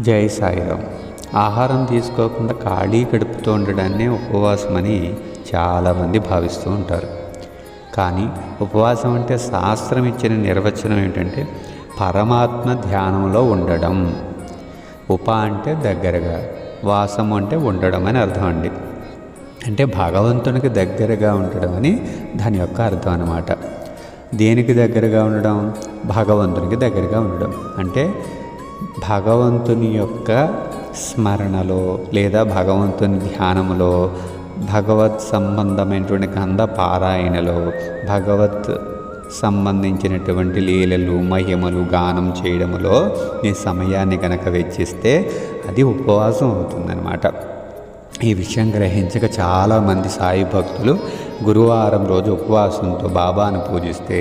జై సాయిరాం ఆహారం తీసుకోకుండా ఖాళీ గడుపుతూ ఉండడాన్ని ఉపవాసం అని చాలామంది భావిస్తూ ఉంటారు. కానీ ఉపవాసం అంటే శాస్త్రం ఇచ్చిన నిర్వచనం ఏంటంటే పరమాత్మ ధ్యానంలో ఉండడం. ఉప అంటే దగ్గరగా వాసం అంటే ఉండడం అని అర్థం అండి. అంటే భగవంతునికి దగ్గరగా ఉండడం అని దాని యొక్క అర్థం అన్నమాట. దేనికి దగ్గరగా ఉండడం? భగవంతునికి దగ్గరగా ఉండడం. అంటే భగవంతుని యొక్క స్మరణలో లేదా భగవంతుని ధ్యానములో భగవత్ సంబంధమైనటువంటి గంధ పారాయణలో భగవత్ సంబంధించినటువంటి లీలలు మహిమలు గానం చేయడములో నీ సమయాన్ని కనుక వెచ్చిస్తే అది ఉపవాసం అవుతుందన్నమాట. ఈ విషయం గ్రహించక చాలామంది సాయి భక్తులు గురువారం రోజు ఉపవాసంతో బాబాను పూజిస్తే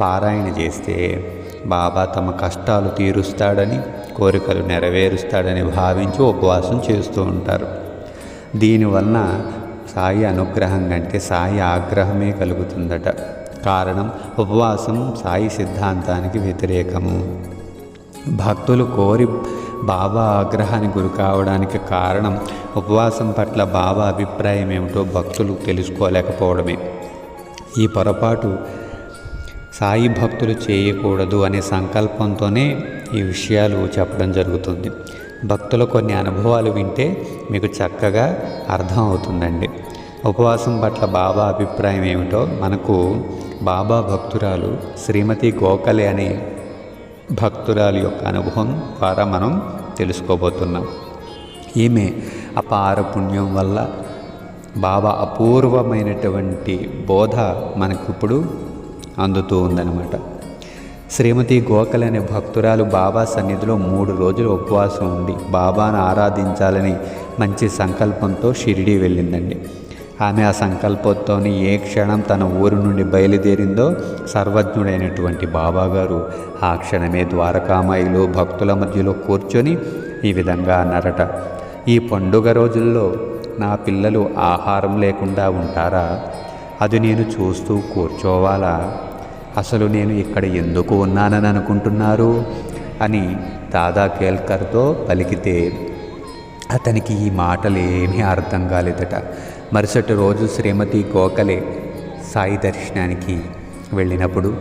పారాయణ చేస్తే బాబా తమ కష్టాలు తీరుస్తాడని కోరికలు నెరవేరుస్తాడని భావించి ఉపవాసం చేస్తూ ఉంటారు. దీనివలన సాయి అనుగ్రహం కంటే సాయి ఆగ్రహమే కలుగుతుందట. కారణం ఉపవాసం సాయి సిద్ధాంతానికి వ్యతిరేకము. భక్తులు కోరి బాబా ఆగ్రహానికి గురి కావడానికి కారణం ఉపవాసం పట్ల బాబా అభిప్రాయం ఏమిటో భక్తులు తెలుసుకోలేకపోవడమే. ఈ పొరపాటు సాయి భక్తులు చేయకూడదు అనే సంకల్పంతోనే ఈ విషయాలు చెప్పడం జరుగుతుంది. భక్తుల కొన్ని అనుభవాలు వింటే మీకు చక్కగా అర్థం అవుతుందండి ఉపవాసం పట్ల బాబా అభిప్రాయం ఏమిటో మనకు బాబా భక్తురాలు శ్రీమతి గోఖలే అనే భక్తురాలి యొక్క అనుభవం ద్వారా మనం తెలుసుకోబోతున్నాం. ఈమె అపార పుణ్యం వల్ల బాబా అపూర్వమైనటువంటి బోధ మనకిప్పుడు అందుతూ ఉందన్నమాట. శ్రీమతి గోఖల్ అనే భక్తురాలు బాబా సన్నిధిలో మూడు రోజులు ఉపవాసం ఉండి బాబాను ఆరాధించాలని మంచి సంకల్పంతో షిరిడి వెళ్ళిందండి. ఆమె ఆ సంకల్పంతో ఏ క్షణం తన ఊరు నుండి బయలుదేరిందో సర్వజ్ఞుడైనటువంటి బాబాగారు ఆ క్షణమే ద్వారకామాయిలో భక్తుల మధ్యలో కూర్చొని ఈ విధంగా అన్నారట. ఈ పండుగ రోజుల్లో నా పిల్లలు ఆహారం లేకుండా ఉంటారా? అది నేను చూస్తూ కూర్చోవాలా? అసలు నేను ఇక్కడ ఎందుకు ఉన్నానని అనుకుంటున్నారు? అని దాదా కేల్కర్తో పలికితే అతనికి ఈ మాటలు ఏమీ అర్థం కాలేదట. మరుసటి రోజు శ్రీమతి గోఖలే సాయి దర్శనానికి వెళ్ళినప్పుడు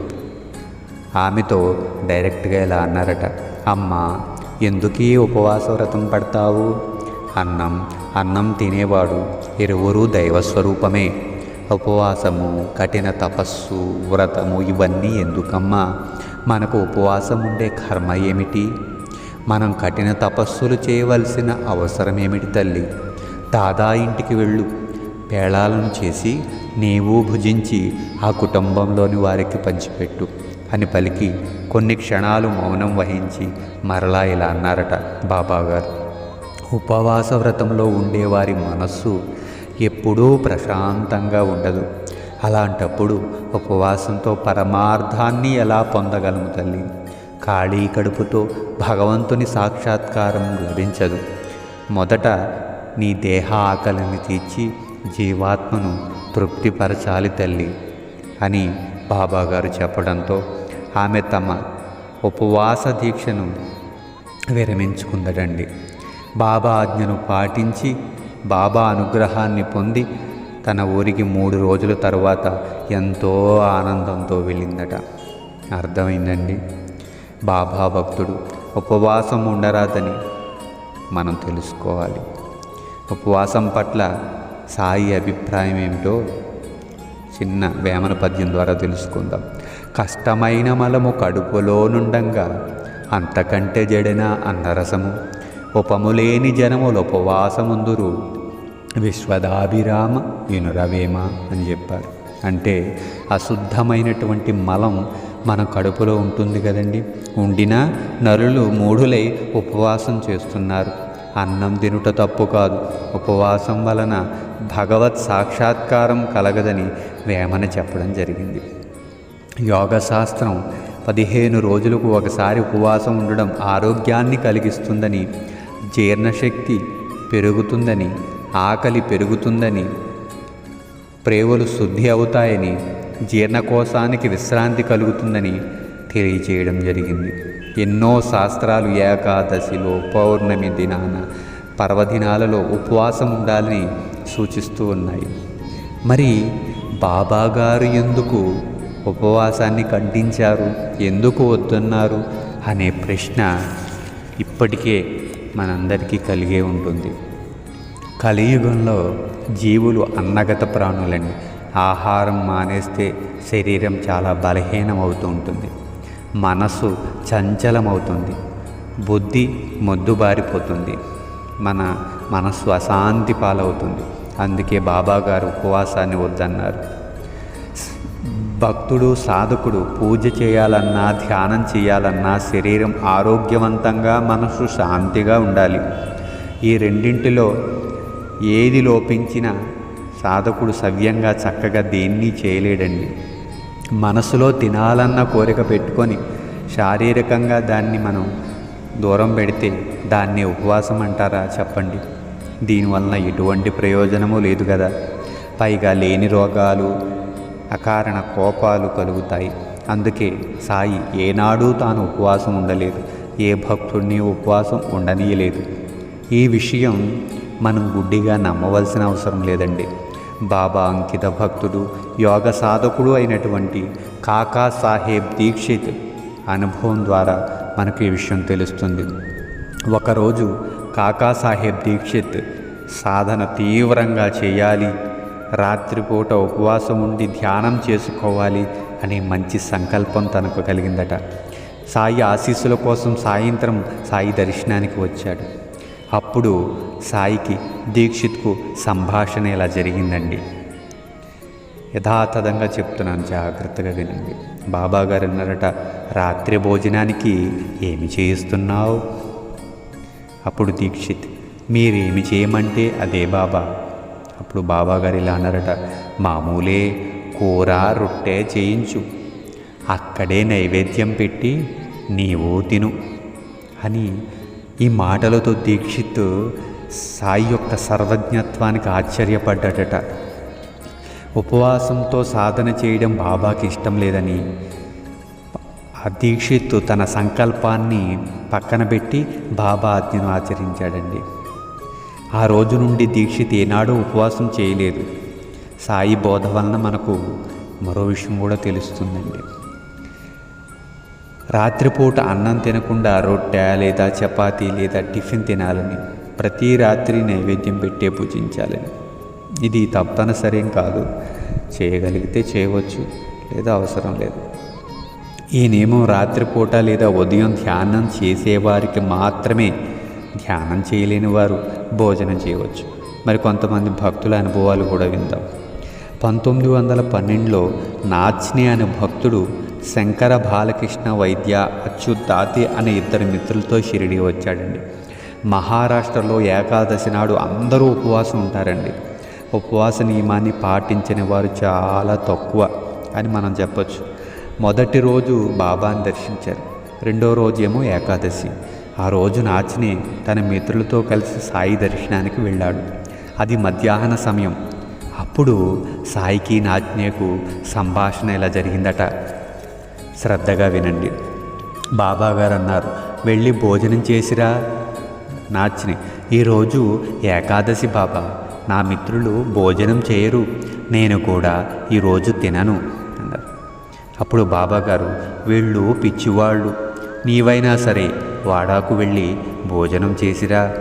ఆమెతో డైరెక్ట్గా ఇలా అన్నారట. అమ్మ ఎందుకీ ఉపవాస వ్రతం పడతావు? అన్నం అన్నం తినేవాడు ఇరువురు దైవస్వరూపమే. ఉపవాసము కఠిన తపస్సు వ్రతము ఇవన్నీ ఎందుకమ్మా? మనకు ఉపవాసం ఉండే కర్మ ఏమిటి? మనం కఠిన తపస్సులు చేయవలసిన అవసరం ఏమిటి తల్లి? దాదా ఇంటికి వెళ్ళు. పేళాలను చేసి నీవు భుజించి ఆ కుటుంబంలోని వారికి పంచిపెట్టు. అని పలికి కొన్ని క్షణాలు మౌనం వహించి మరలా ఇలా అన్నారట బాబాగారు. ఉపవాస వ్రతంలో ఉండేవారి మనస్సు ఎప్పుడూ ప్రశాంతంగా ఉండదు. అలాంటప్పుడు ఉపవాసంతో పరమార్థాన్ని ఎలా పొందగలము తల్లి? ఖాళీ కడుపుతో భగవంతుని సాక్షాత్కారం లభించదు. మొదట నీ దేహ ఆకలిని తీర్చి జీవాత్మను తృప్తిపరచాలి తల్లి అని బాబాగారు చెప్పడంతో ఆమె తమ ఉపవాస దీక్షను విరమించుకుందటండి. బాబా ఆజ్ఞను పాటించి బాబా అనుగ్రహాన్ని పొంది తన ఊరికి మూడు రోజుల తర్వాత ఎంతో ఆనందంతో వెళ్ళిందట. అర్థమైందండి? బాబా భక్తుడు ఉపవాసం ఉండరాదని మనం తెలుసుకోవాలి. ఉపవాసం పట్ల సాయి అభిప్రాయం ఏమిటో చిన్న వేమన పద్యం ద్వారా తెలుసుకుందాం. కష్టమైన మలము కడుపులో నుండంగా అంతకంటే జడిన అన్నరసము? ఉపములేని జనములు ఉపవాసముందురు. విశ్వదాభిరామ వినురవేమ అని చెప్పారు. అంటే అశుద్ధమైనటువంటి మలం మన కడుపులో ఉంటుంది కదండి. ఉండిన నరులు మూఢులై ఉపవాసం చేస్తున్నారు. అన్నం తినుట తప్పు కాదు. ఉపవాసం వలన భగవత్ సాక్షాత్కారం కలగదని వేమన చెప్పడం జరిగింది. యోగ శాస్త్రం పదిహేను రోజులకు ఒకసారి ఉపవాసం ఉండడం ఆరోగ్యాన్ని కలిగిస్తుందని జీర్ణశక్తి పెరుగుతుందని ఆకలి పెరుగుతుందని ప్రేవులు శుద్ధి అవుతాయని జీర్ణకోశానికి విశ్రాంతి కలుగుతుందని తెలియచేయడం జరిగింది. ఎన్నో శాస్త్రాలు ఏకాదశిలో పౌర్ణమి దినాన పర్వదినాలలో ఉపవాసం ఉండాలని సూచిస్తూ ఉన్నాయి. మరి బాబా గారు ఎందుకు ఉపవాసాన్ని ఖండించారు? ఎందుకు వద్దన్నారు? అనే ప్రశ్న ఇప్పటికే మనందరికీ కలిగే ఉంటుంది. కలియుగంలో జీవులు అన్నగత ప్రాణులండి ఆహారం మానేస్తే శరీరం చాలా బలహీనమవుతూ ఉంటుంది మనసు చంచలమవుతుంది. బుద్ధి మొద్దుబారిపోతుంది. మన మనస్సు అశాంతి పాలవుతుంది. అందుకే బాబాగారు ఉపవాసాన్ని వద్దన్నారు. భక్తుడు సాధకుడు పూజ చేయాలన్నా ధ్యానం చేయాలన్నా శరీరం ఆరోగ్యవంతంగా మనసు శాంతిగా ఉండాలి. ఈ రెండింటిలో ఏది లోపించినా సాధకుడు సవ్యంగా చక్కగా దేన్ని చేయలేడండి. మనసులో తినాలన్న కోరిక పెట్టుకొని శారీరకంగా దాన్ని మనం దూరం పెడితే దాన్ని ఉపవాసం అంటారా చెప్పండి. దీనివలన ఎటువంటి ప్రయోజనము లేదు కదా. పైగా లేని రోగాలు అకారణ కోపాలు కలుగుతాయి. అందుకే సాయి ఏనాడూ తాను ఉపవాసం ఉండలేదు. ఏ భక్తుడిని ఉపవాసం ఉండనీయలేదు. ఈ విషయం మనం గుడ్డిగా నమ్మవలసిన అవసరం లేదండి. బాబా అంకిత భక్తుడు యోగ సాధకుడు అయినటువంటి కాకా సాహెబ్ దీక్షిత్ అనుభవం ద్వారా మనకు ఈ విషయం తెలుస్తుంది. ఒకరోజు కాకా సాహెబ్ దీక్షిత్ సాధన తీవ్రంగా చేయాలి రాత్రిపూట ఉపవాసం ఉండి ధ్యానం చేసుకోవాలి అనే మంచి సంకల్పం తనకు కలిగిందట. సాయి ఆశీస్సుల కోసం సాయంత్రం సాయి దర్శనానికి వచ్చాడు. అప్పుడు సాయికి దీక్షిత్కు సంభాషణ ఇలా జరిగిందండి. యథాతథంగా చెప్తున్నాను జాగ్రత్తగా వినండి. బాబా గారు అన్నారట రాత్రి భోజనానికి ఏమి చేయిస్తున్నావు? అప్పుడు దీక్షిత్ మీరేమి చేయమంటే అదే బాబా. అప్పుడు బాబా గారు ఇలా అన్నారట మామూలే కూర రొట్టె చేయించు. అక్కడే నైవేద్యం పెట్టి నీవో తిను. అని ఈ మాటలతో దీక్షిత్ సాయి యొక్క సర్వజ్ఞత్వానికి ఆశ్చర్యపడ్డాడట. ఉపవాసంతో సాధన చేయడం బాబాకి ఇష్టం లేదని ఆ దీక్షిత్ తన సంకల్పాన్ని పక్కన పెట్టి బాబా ఆజ్ఞను ఆచరించాడండి. ఆ రోజు నుండి దీక్షిత్ ఏనాడూ ఉపవాసం చేయలేదు. సాయి బోధ వలన మనకు మరో విషయం కూడా తెలుస్తుందండి. రాత్రిపూట అన్నం తినకుండా రొట్టె లేదా చపాతీ లేదా టిఫిన్ తినాలని ప్రతి రాత్రి నైవేద్యం పెట్టే పూజించాలని. ఇది తప్పనిసరేం కాదు. చేయగలిగితే చేయవచ్చు. లేదా అవసరం లేదు. ఈ నియమం రాత్రిపూట లేదా ఉదయం ధ్యానం చేసేవారికి మాత్రమే ధ్యానం చేయలేని వారు భోజనం చేయవచ్చు. మరి కొంతమంది భక్తుల అనుభవాలు కూడా విందాం. పంతొమ్మిది వందల పన్నెండులో నాచ్ని అనే భక్తుడు శంకర బాలకృష్ణ వైద్య అచ్యుతాతి అనే ఇద్దరు మిత్రులతో షిరిడి వచ్చాడండి. మహారాష్ట్రలో ఏకాదశి నాడు అందరూ ఉపవాసం ఉంటారండి. ఉపవాస నియమాన్ని పాటించని వారు చాలా తక్కువ అని మనం చెప్పచ్చు. మొదటి రోజు బాబాని దర్శించారు. రెండో రోజు ఏమో ఏకాదశి. ఆ రోజు నాచిని తన మిత్రులతో కలిసి సాయి దర్శనానికి వెళ్ళాడు. అది మధ్యాహ్న సమయం. అప్పుడు సాయికి నాజ్ఞకు సంభాషణ ఇలా జరిగిందట. శ్రద్ధగా వినండి. బాబాగారు అన్నారు వెళ్ళి భోజనం చేసిరా? నాచిని ఈరోజు ఏకాదశి బాబా. నా మిత్రులు భోజనం చేయరు. నేను కూడా ఈరోజు తినను. అన్నారు. అప్పుడు బాబాగారు వీళ్ళు పిచ్చివాళ్ళు. నీవైనా సరే వాడాకు వెళ్ళి భోజనం చేసిరా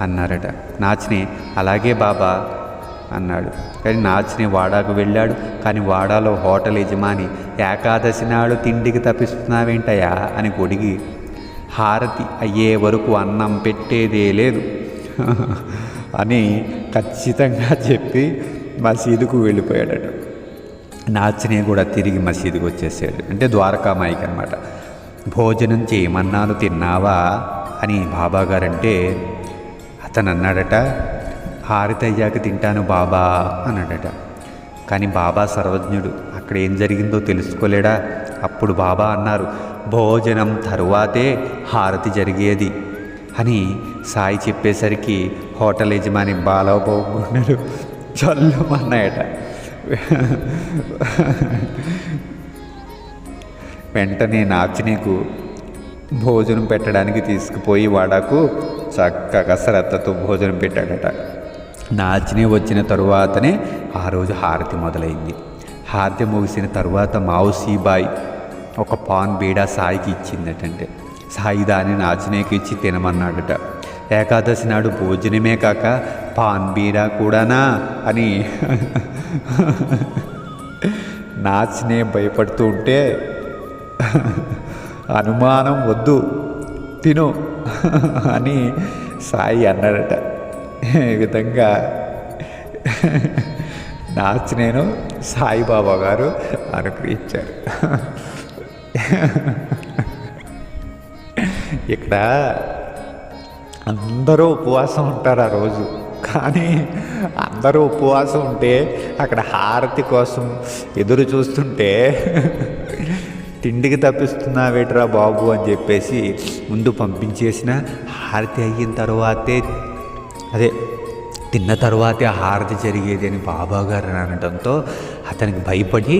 అన్నారట. నాచిని అలాగే బాబా అన్నాడు. కానీ నాచిని వాడాకు వెళ్ళాడు. కానీ వాడాలో హోటల్ యజమాని ఏకాదశి నాడు తిండికి తప్పిస్తున్నావేంటయా అని కొడిగి హారతి అయ్యే వరకు అన్నం పెట్టేదే లేదు అని ఖచ్చితంగా చెప్పి మసీదుకు వెళ్ళిపోయాడట. నాచనే కూడా తిరిగి మసీదుకు వచ్చేసాడు. అంటే ద్వారకామాయికి అనమాట భోజనం చేయమన్నాను తిన్నావా? అని బాబా గారంటే అతను అన్నాడట హారతి తింటాను బాబా అన్నాడట కానీ బాబా సర్వజ్ఞుడు అక్కడ ఏం జరిగిందో తెలుసుకోలేడా? అప్పుడు బాబా అన్నారు భోజనం తరువాతే హారతి జరిగేది అని సాయి చెప్పేసరికి హోటల్ యజమాని బాలబాబు చల్లమన్నాయట. వెంటనే నాచినీకు భోజనం పెట్టడానికి తీసుకుపోయి వాడాకు చక్కగా శ్రద్ధతో భోజనం పెట్టాడట. నాచిని వచ్చిన తరువాతనే ఆ రోజు హారతి మొదలైంది. హారతి ముగిసిన తరువాత మావుసీబాయ్ ఒక పాన్ బీడా సాయికి ఇచ్చిందటంటే సాయి దాన్ని నాచినేకి ఇచ్చి తినమన్నాడట. ఏకాదశి నాడు భోజనమే కాక పాన్ బీడా కూడానా అని నాచినే భయపడుతూ ఉంటే అనుమానం వద్దు. తిను అని సాయి అన్నాడట. ఈ విధంగా నాచి నేను సాయిబాబా గారు అనుగ్రహించారు. ఇక్కడ అందరూ ఉపవాసం ఉంటారు ఆ రోజు. కానీ అందరూ ఉపవాసం ఉంటే అక్కడ హారతి కోసం ఎదురు చూస్తుంటే తిండికి తప్పిస్తున్నావేట్రా బాబు అని చెప్పేసి ముందు పంపించేసిన. హారతి అయిన తర్వాతే అదే తిన్న తర్వాతే హారతి జరిగేది అని బాబాగారు అనడంతో అతనికి భయపడి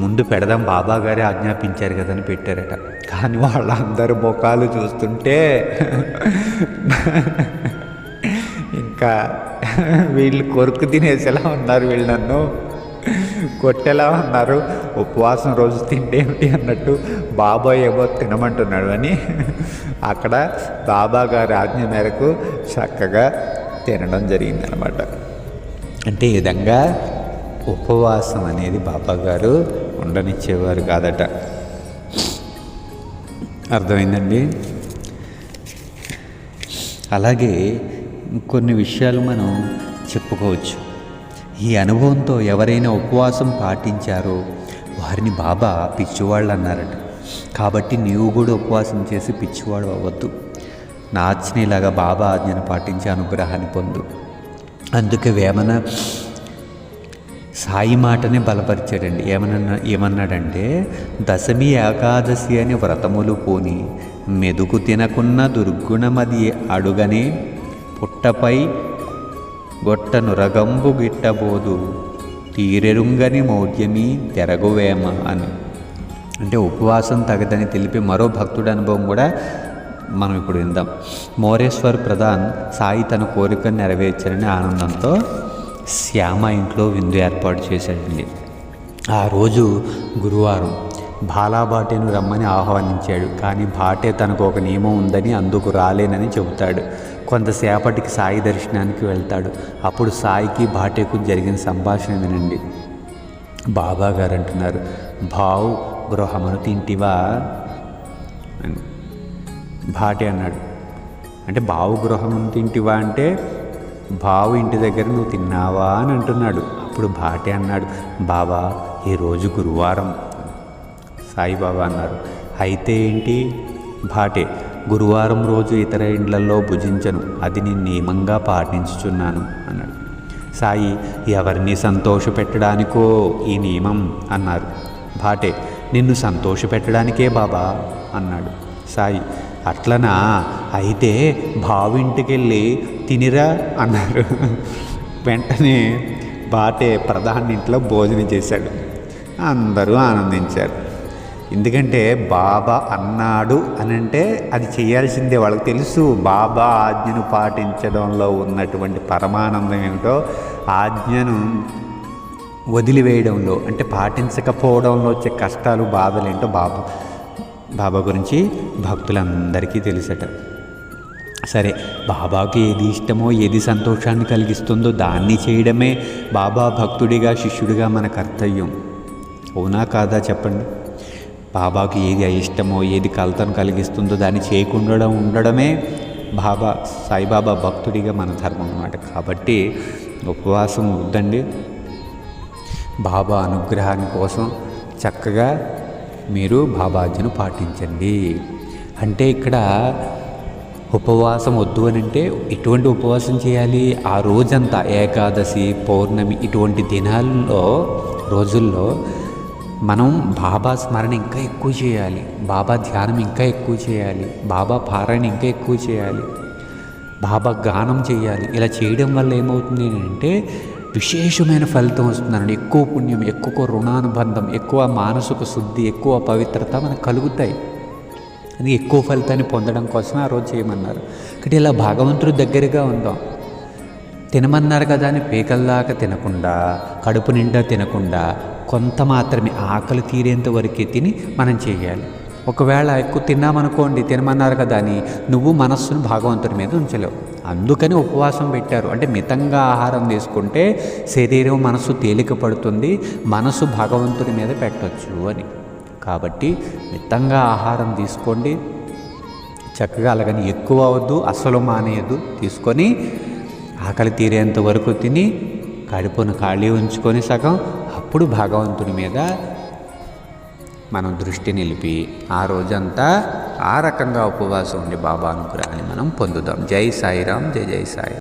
ముందు పెడదాం బాబాగారే ఆజ్ఞాపించారు కదని పెట్టారట. కానీ వాళ్ళందరి ముఖాలు చూస్తుంటే ఇంకా వీళ్ళు కొరుకు తినేసేలా ఉన్నారు వీళ్ళు నన్ను. కొట్టేలా ఉన్నారు. ఉపవాసం రోజు తిండేమిటి అన్నట్టు బాబా ఏమో తినమంటున్నాడు అని అక్కడ బాబా గారి ఆజ్ఞ మేరకు చక్కగా తినడం జరిగిందనమాట అంటే ఈ విధంగా ఉపవాసం అనేది బాబా గారు ఉండనిచ్చేవారు కాదట. అర్థమైందండి? అలాగే కొన్ని విషయాలు మనం చెప్పుకోవచ్చు. ఈ అనుభవంతో ఎవరైనా ఉపవాసం పాటించారో వారిని బాబా పిచ్చివాళ్ళు అన్నారట కాబట్టి నీవు కూడా ఉపవాసం చేసి పిచ్చివాడు అవ్వద్దు. నాచినిలాగా బాబా ఆజ్ఞను పాటించి అనుగ్రహాన్ని పొందు. అందుకే వేమన సాయి మాటనే బలపరిచాడండి. ఏమన్నా ఏమన్నాడంటే దశమి ఏకాదశి అని వ్రతములు పోని మెదుకు తినకున్న దుర్గుణమది అడుగనే పుట్టపై గొట్టను రగంబు గిట్టబోదు తీరెరుంగని మౌఢ్యమి తెరగువేమ అని. అంటే ఉపవాసం తగదని తెలిపి మరో భక్తుడి అనుభవం కూడా మనం ఇప్పుడు విందాం. మోరేశ్వర్ ప్రధాన్ సాయి తన కోరికను నెరవేర్చారని ఆనందంతో శ్యామ ఇంట్లో విందు ఏర్పాటు చేశాడండి. ఆ రోజు గురువారం బాలాబాటేను రమ్మని ఆహ్వానించాడు కానీ బాటే తనకు ఒక నియమం ఉందని అందుకు రాలేనని చెబుతాడు. కొంతసేపటికి సాయి దర్శనానికి వెళ్తాడు. అప్పుడు సాయికి భాటేకు జరిగిన సంభాషణ వినండి. బాబా గారు అంటున్నారు భావు గృహమును తింటివా? అని. భాటే అన్నాడు అంటే బావు గృహమును తింటివా అంటే బావు ఇంటి దగ్గర నువ్వు తిన్నావా? అని అంటున్నాడు. అప్పుడు భాటే అన్నాడు బాబా ఈరోజు గురువారం. సాయిబాబా అన్నారు అయితే ఏంటి? భాటే గురువారం రోజు ఇతర ఇండ్లలో భుజించను. అది నేను నియమంగా పాటించుచున్నాను అన్నాడు. సాయి ఎవరిని సంతోషపెట్టడానికో ఈ నియమం అన్నారు. భాటే నిన్ను సంతోషపెట్టడానికే బాబా అన్నాడు. సాయి అట్లనా? అయితే బావింటికెళ్ళి తినిరా అన్నారు. వెంటనే బాటే ప్రధాని ఇంట్లో భోజనం చేశాడు. అందరూ ఆనందించారు. ఎందుకంటే బాబా అన్నాడు అని అంటే అది చేయాల్సిందే. వాళ్ళకి తెలుసు బాబా ఆజ్ఞను పాటించడంలో ఉన్నటువంటి పరమానందం ఏమిటో. ఆజ్ఞను వదిలివేయడంలో అంటే పాటించకపోవడంలో వచ్చే కష్టాలు బాధలు ఏంటో బాబా బాబా గురించి భక్తులందరికీ తెలుసట. సరే బాబాకి ఏది ఇష్టమో ఏది సంతోషాన్ని కలిగిస్తుందో దాన్ని చేయడమే బాబా భక్తుడిగా శిష్యుడిగా మన కర్తవ్యం. అవునా కాదా చెప్పండి? బాబాకి ఏది అయిష్టమో ఏది కలతను కలిగిస్తుందో దాన్ని చేయకుండా ఉండడమే బాబా సాయిబాబా భక్తుడిగా మన ధర్మం అన్నమాట. కాబట్టి ఉపవాసం వద్దండి. బాబా అనుగ్రహాన్ని కోసం చక్కగా మీరు బాబాజ్యను పాటించండి. అంటే ఇక్కడ ఉపవాసం వద్దు అని అంటే ఎటువంటి ఉపవాసం చేయాలి? ఆ రోజంతా ఏకాదశి పౌర్ణమి ఇటువంటి దినాల్లో రోజుల్లో మనం బాబా స్మరణ ఇంకా ఎక్కువ చేయాలి. బాబా ధ్యానం ఇంకా ఎక్కువ చేయాలి. బాబా పారాయణ ఇంకా ఎక్కువ చేయాలి. బాబా గానం చేయాలి. ఇలా చేయడం వల్ల ఏమవుతుంది అంటే విశేషమైన ఫలితం వస్తుందండి ఎక్కువ పుణ్యం ఎక్కువ రుణానుబంధం ఎక్కువ మానసిక శుద్ధి ఎక్కువ పవిత్రత మనకు కలుగుతాయి. అది ఎక్కువ ఫలితాన్ని పొందడం కోసమే ఆ రోజు చేయమన్నారు. కాబట్టి ఇలా భగవంతుడి దగ్గరగా ఉందాం. తినమన్నారు కదా అని పీకల్దాకా తినకుండా కడుపు నిండా తినకుండా కొంత మాత్రమే ఆకలి తీరేంత వరకే తిని మనం చేయాలి. ఒకవేళ ఎక్కువ తిన్నామనుకోండి తినమన్నారు కదా అని నువ్వు మనస్సును భగవంతుడి మీద ఉంచలేవు. అందుకని ఉపవాసం పెట్టారు. అంటే మితంగా ఆహారం తీసుకుంటే శరీరం మనసు తేలిక పడుతుంది మనసు భగవంతుడి మీద పెట్టవచ్చు అని. కాబట్టి మితంగా ఆహారం తీసుకోండి. చక్కగా అలాగని ఎక్కువ అవద్దు అసలు మానేయద్దు. తీసుకొని ఆకలి తీరేంత వరకు తిని కడుపును ఖాళీ ఉంచుకొని సగం అప్పుడు భగవంతుని మీద మనం దృష్టి నిలిపి ఆ రోజంతా ఆ రకంగా ఉపవాసం ఉండి బాబా అనుగ్రహాన్ని మనం పొందుదాం. జై సాయిరాం జై జై సాయి